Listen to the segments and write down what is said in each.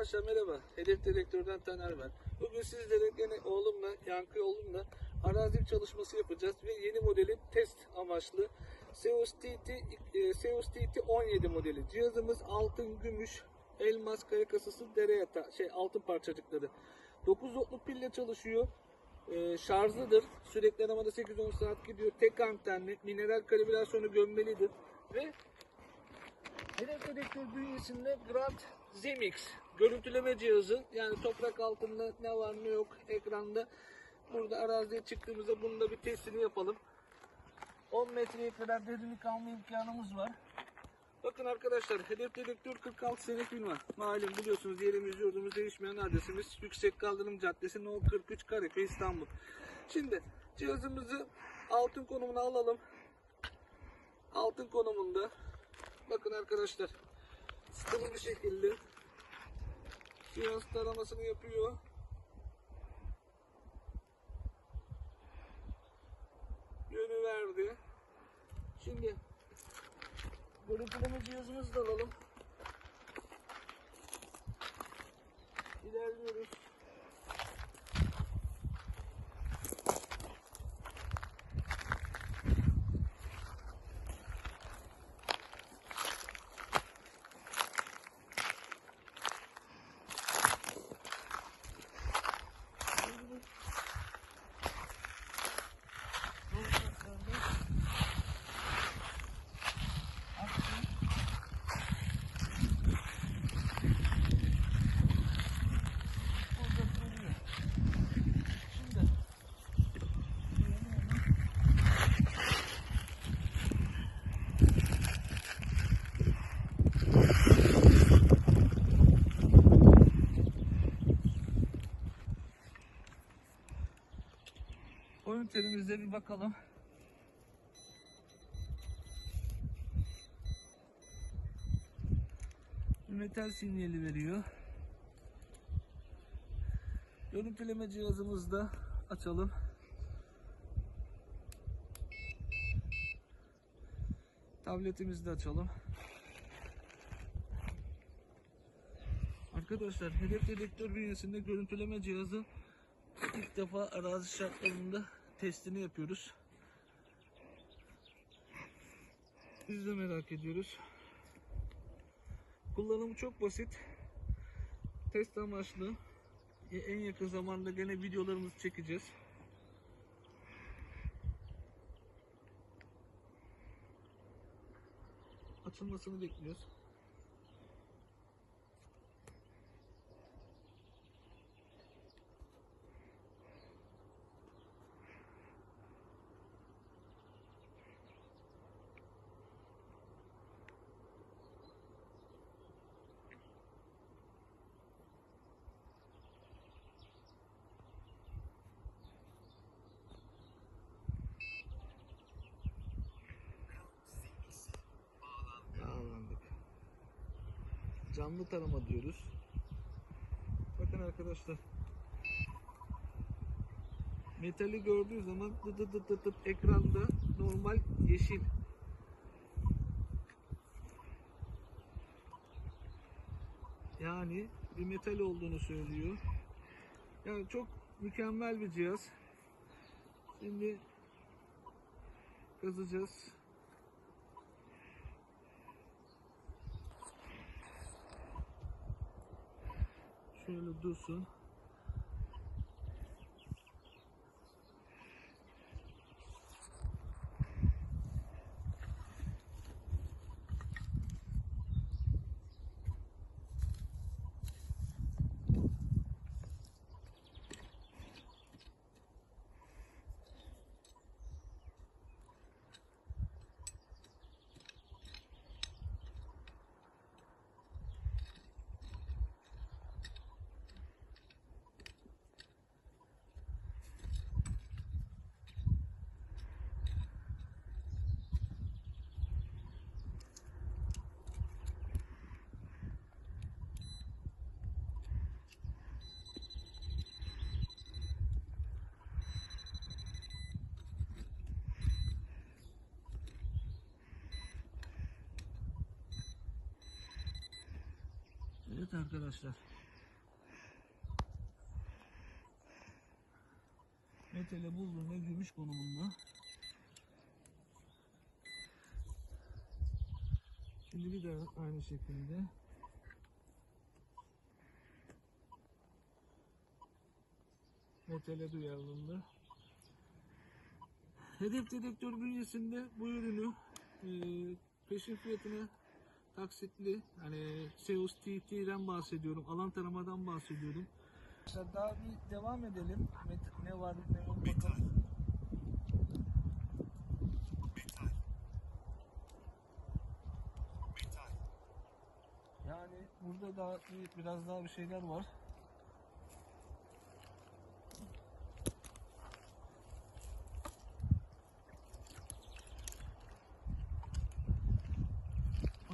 Arkadaşlar merhaba. Hedef Direktör'den Taner ben. Bugün sizlere gene oğlumla, Yankı oğlumla arazi çalışması yapacağız ve yeni modelin test amaçlı Seus TT, e, Seus TT 17 modeli. Cihazımız altın, gümüş, elmas, kare dere yatağı, şey altın parçacıkları. 9 voltlu pille çalışıyor. E, şarjlıdır. Sürekli aramada 8-10 saat gidiyor. Tek antenli, mineral kalibrasyonu gömmelidir ve Hedef dedektör bünyesinde Grand Zemix görüntüleme cihazı yani toprak altında ne var ne yok ekranda burada araziye çıktığımızda bunun da bir testini yapalım. 10 metreye kadar derinlik alma imkanımız var. Bakın arkadaşlar hedef dedektör 46 sene firma. Malum biliyorsunuz yerimiz yurdumuz değişmeyen adresimiz Yüksek Kaldırım Caddesi No 43 Kareköy İstanbul. Şimdi cihazımızı altın konumuna alalım. Altın konumunda Bakın arkadaşlar. Sıkılı bir şekilde cihaz taramasını yapıyor. Yönü verdi. Şimdi görüntüleme cihazımızı da alalım. İlerliyoruz. Şimdi Terimizde bir bakalım. Metal sinyali veriyor. Görüntüleme cihazımızı da açalım. Tabletimizi de açalım. Arkadaşlar hedef dedektör bünyesinde görüntüleme cihazı ilk defa arazi şartlarında testini yapıyoruz. Biz de merak ediyoruz. Kullanımı çok basit. Test amaçlı. E, En yakın zamanda gene videolarımızı çekeceğiz. Açılmasını bekliyoruz. Canlı tarama diyoruz. Bakın arkadaşlar. Metali gördüğü zaman dıt dıt dıt dıt dıt ekranda normal yeşil. Yani bir metal olduğunu söylüyor. Yani çok mükemmel bir cihaz. Şimdi kazacağız. Şöyle dursun. Evet arkadaşlar. Metele buldum ve gümüş konumunda. Şimdi bir de aynı şekilde. Metele duyarlılığında. Hedef dedektör bünyesinde bu ürünü e, peşin fiyatına taksitli hani Seus TT'den bahsediyorum. Alan taramadan bahsediyorum. Daha bir devam edelim. Met- Ne var ne yok bakalım. Yani burada daha bir, biraz daha bir şeyler var.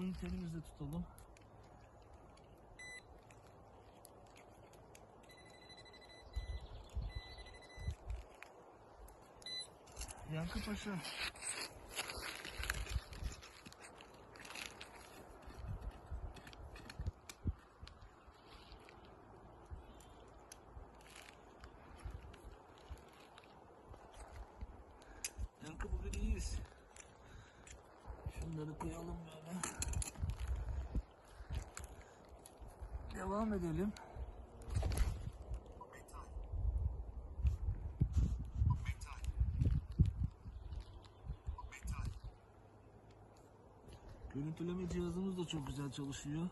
Onu elimizde tutalım. Yankı Paşa. Yankı bugün iyiyiz. Şunları koyalım böyle. Devam edelim. Görüntüleme cihazımız da çok güzel çalışıyor.